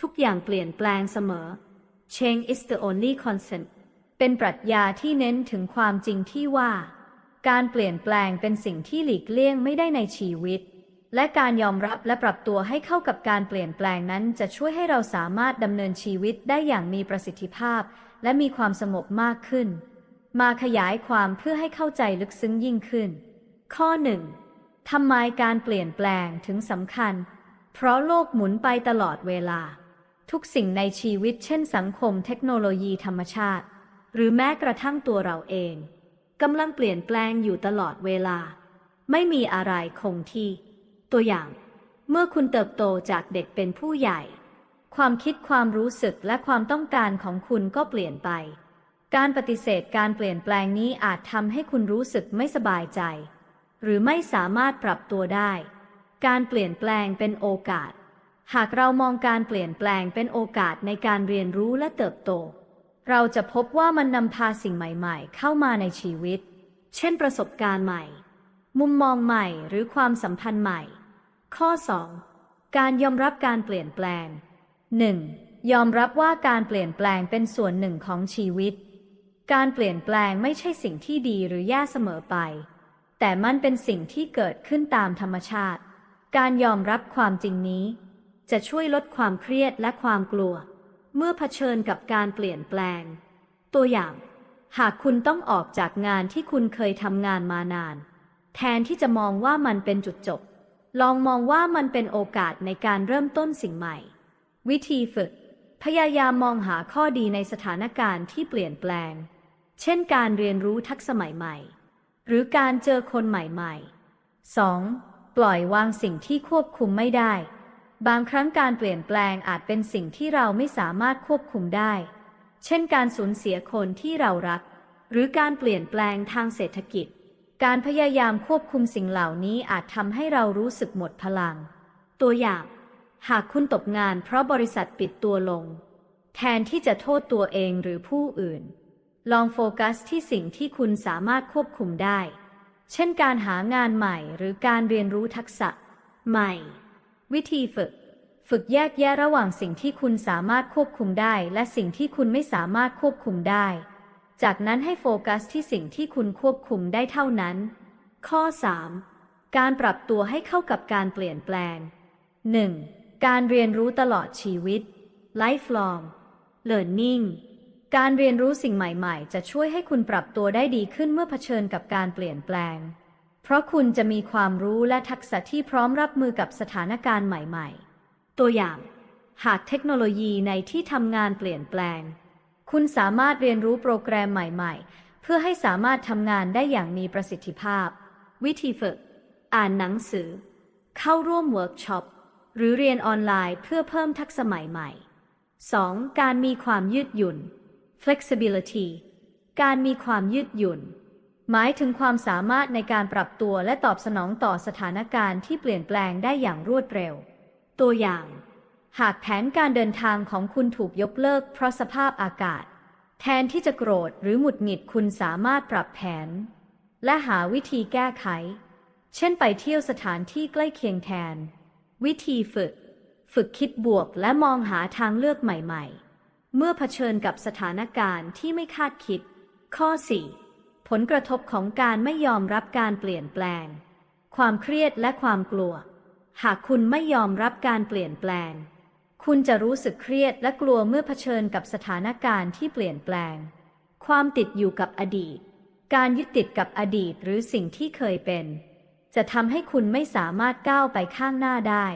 ทุกอย่างเปลี่ยนแปลงเสมอ Change is the only constant เป็นปรัชญาที่เน้นถึงความจริงที่ว่า การเปลี่ยนแปลงเป็นสิ่งที่หลีกเลี่ยงไม่ได้ในชีวิต และการยอมรับและปรับตัวให้เข้ากับการเปลี่ยนแปลงนั้น จะช่วยให้เราสามารถดำเนินชีวิตได้อย่างมีประสิทธิภาพ และมีความสงบมากขึ้น มาขยายความเพื่อให้เข้าใจลึกซึ้งยิ่งขึ้น ข้อหนึ่งทำไมการเปลี่ยนแปลงถึงสำคัญ เพราะโลกหมุนไปตลอดเวลา ทุกสิ่งในชีวิตเช่นสังคมเทคโนโลยีธรรมชาติ หรือแม้กระทั่งตัวเราเองกำลังเปลี่ยนแปลงอยู่ตลอดเวลา ไม่มีอะไรคงที่ ตัวอย่าง เมื่อคุณเติบโตจากเด็กเป็นผู้ใหญ่ ความคิดความรู้สึกและความต้องการของคุณก็เปลี่ยนไป การปฏิเสธการเปลี่ยนแปลงนี้อาจทำให้คุณรู้สึกไม่สบายใจ หรือไม่สามารถปรับตัวได้ การเปลี่ยนแปลงเป็นโอกาส หากเรามองการเปลี่ยนแปลงเป็นโอกาสในการเรียนรู้และเติบโต เราจะพบว่ามันนำพาสิ่งใหม่ ๆ เข้ามาในชีวิต เช่นประสบการณ์ใหม่ มุมมองใหม่หรือความสัมพันธ์ใหม่ ข้อ 2. การยอมรับการเปลี่ยนแปลง 1. ยอมรับว่าการเปลี่ยนแปลงเป็นส่วนหนึ่งของชีวิต การเปลี่ยนแปลงไม่ใช่สิ่งที่ดีหรือแย่เสมอไป แต่มันเป็นสิ่งที่เกิดขึ้นตามธรรมชาติ การยอมรับความจริงนี้ จะช่วยลดความเครียดและความกลัว เมื่อเผชิญกับการเปลี่ยนแปลง ตัวอย่าง หากคุณต้องออกจากงานที่คุณเคยทำงานมานาน แทนที่จะมองว่ามันเป็นจุดจบ ลองมองว่ามันเป็นโอกาสในการเริ่มต้นสิ่งใหม่ วิธีฝึก พยายามมองหาข้อดีในสถานการณ์ที่เปลี่ยนแปลง เช่นการเรียนรู้ทักษะใหม่ๆ หรือการเจอคนใหม่ๆ 2. ปล่อยวางสิ่งที่ควบคุมไม่ได้ บางครั้งการเปลี่ยนแปลงอาจเป็นสิ่งที่เราไม่สามารถควบคุมได้ เช่นการสูญเสียคนที่เรารัก หรือการเปลี่ยนแปลงทางเศรษฐกิจ การพยายามควบคุมสิ่งเหล่านี้อาจทำให้เรารู้สึกหมดพลัง ตัวอย่าง หากคุณตกงานเพราะบริษัทปิดตัวลง แทนที่จะโทษตัวเองหรือผู้อื่น ลองโฟกัสที่สิ่งที่คุณสามารถควบคุมได้ เช่นการหางานใหม่หรือการเรียนรู้ทักษะ ใหม่ วิธีฝึก ฝึกแยกแยะระหว่างสิ่งที่คุณสามารถควบคุมได้ และสิ่งที่คุณไม่สามารถควบคุมได้ จากนั้นให้โฟกัสที่สิ่งที่คุณควบคุมได้เท่านั้น ข้อ 3. การปรับตัวให้เข้ากับการเปลี่ยนแปลง 1. การเรียนรู้ตลอดชีวิต lifelong learning การเรียนรู้สิ่งใหม่ ๆ จะช่วยให้คุณปรับตัวได้ดีขึ้นเมื่อเผชิญกับการเปลี่ยนแปลง เพราะคุณจะมีความรู้และทักษะที่พร้อมรับมือกับสถานการณ์ใหม่ ๆ ตัวอย่าง หากเทคโนโลยีในที่ทำงานเปลี่ยนแปลง คุณสามารถเรียนรู้โปรแกรมใหม่ๆ เพื่อให้สามารถทำงานได้อย่างมีประสิทธิภาพ วิธีฝึก อ่านหนังสือ เข้าร่วมเวิร์กช็อป หรือเรียนออนไลน์เพื่อเพิ่มทักษะใหม่ๆ 2. การมีความยืดหยุ่น flexibility การมีความยืดหยุ่น หมายถึงความสามารถในการปรับตัวและตอบสนองต่อสถานการณ์ที่เปลี่ยนแปลงได้อย่างรวดเร็ว ตัวอย่าง หากแผนการเดินทางของคุณถูกยกเลิกเพราะสภาพอากาศ แทนที่จะโกรธหรือหงุดหงิดคุณสามารถปรับแผน และหาวิธีแก้ไข เช่นไปเที่ยวสถานที่ใกล้เคียงแทน วิธีฝึก ฝึกคิดบวกและมองหาทางเลือกใหม่ ๆ เมื่อเผชิญกับสถานการณ์ที่ไม่คาดคิด ข้อ 4. ผลกระทบของการไม่ยอมรับการเปลี่ยนแปลง ความเครียดและความกลัว หากคุณไม่ยอมรับการเปลี่ยนแปลง คุณจะรู้สึกเครียดและกลัวเมื่อเผชิญกับสถานการณ์ที่เปลี่ยนแปลง ความติดอยู่กับอดีต การยึดติดกับอดีตหรือสิ่งที่เคยเป็น จะทำให้คุณไม่สามารถก้าวไปข้างหน้าได้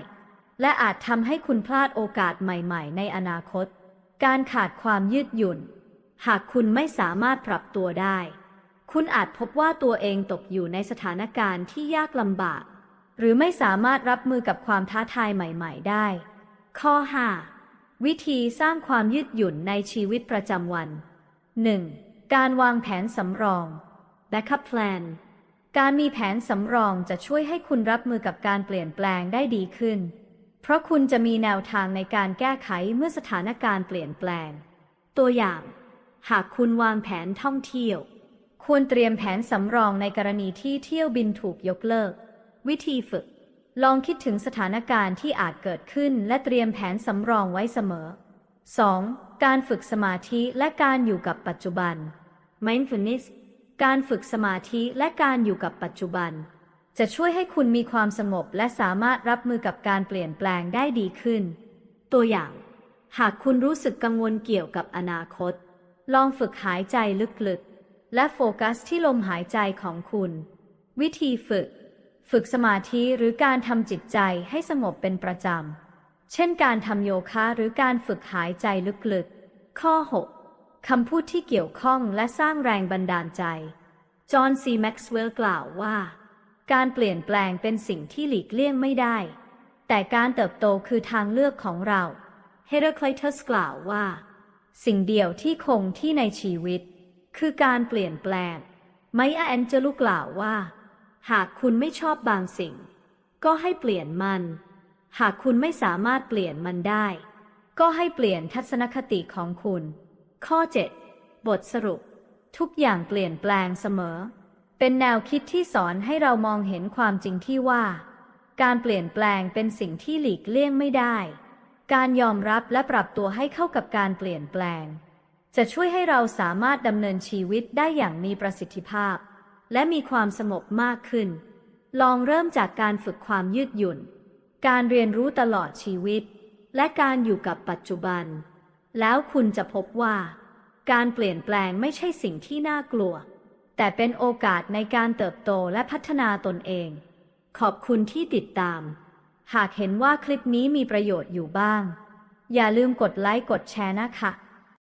และอาจทำให้คุณพลาดโอกาสใหม่ ๆ ในอนาคต การขาดความยืดหยุ่น หากคุณไม่สามารถปรับตัวได้ คุณอาจพบว่าตัวเองตกอยู่ในสถานการณ์ที่ยากลำบาก หรือไม่สามารถรับมือกับความท้าทายใหม่ ๆ ได้ ข้อ 5. วิธีสร้างความยืดหยุ่นในชีวิตประจำวัน 1. การวางแผนสำรอง backup plan การมีแผนสำรองจะช่วยให้คุณรับมือกับการเปลี่ยนแปลงได้ดีขึ้น เพราะคุณจะมีแนวทางในการแก้ไขเมื่อสถานการณ์เปลี่ยนแปลง ตัวอย่าง หากคุณวางแผนท่องเที่ยว ควรเตรียมแผนสำรองในกรณีที่เที่ยวบินถูกยกเลิก วิธีฝึก ลองคิดถึงสถานการณ์ที่อาจเกิดขึ้นและเตรียมแผนสำรองไว้เสมอ 2. การฝึกสมาธิและการอยู่กับปัจจุบัน mindfulness การฝึกสมาธิและการอยู่กับปัจจุบัน จะช่วยให้คุณมีความสงบและสามารถรับมือกับการเปลี่ยนแปลงได้ดีขึ้น ตัวอย่าง หากคุณรู้สึกกังวลเกี่ยวกับอนาคต ลองฝึกหายใจลึกๆ และโฟกัสที่ลมหายใจของคุณ วิธีฝึก ฝึกสมาธิหรือการทำจิตใจให้สงบเป็นประจำ เช่นการทำโยคะหรือการฝึกหายใจลึกๆ ข้อ 6 คำพูดที่เกี่ยวข้องและสร้างแรงบันดาลใจ จอห์นซีแม็กซ์เวลล์กล่าวว่า การเปลี่ยนแปลงเป็นสิ่งที่หลีกเลี่ยงไม่ได้ แต่การเติบโตคือทางเลือกของเราเฮเ r อ c คล t ัสกล่าวว่า สิ่งเดียวที่คงที่ในชีวิต คือการเปลี่ยนแปลง ไมอาแอนเจลูกล่าวว่า หากคุณไม่ชอบบางสิ่ง ก็ให้เปลี่ยนมัน หากคุณไม่สามารถเปลี่ยนมันได้ ก็ให้เปลี่ยนทัศนคติของคุณ ข้อ 7 บทสรุป ทุกอย่างเปลี่ยนแปลงเสมอ เป็นแนวคิดที่สอนให้เรามองเห็นความจริงที่ว่า การเปลี่ยนแปลงเป็นสิ่งที่หลีกเลี่ยงไม่ได้ การยอมรับและปรับตัวให้เข้ากับการเปลี่ยนแปลง จะช่วยให้เราสามารถดำเนินชีวิตได้อย่างมีประสิทธิภาพ และมีความสงบมากขึ้น ลองเริ่มจากการฝึกความยืดหยุ่น การเรียนรู้ตลอดชีวิต และการอยู่กับปัจจุบัน แล้วคุณจะพบว่า การเปลี่ยนแปลงไม่ใช่สิ่งที่น่ากลัว แต่เป็นโอกาสในการเติบโตและพัฒนาตนเอง ขอบคุณที่ติดตาม หากเห็นว่าคลิปนี้มีประโยชน์อยู่บ้าง อย่าลืมกดไลค์กดแชร์นะคะ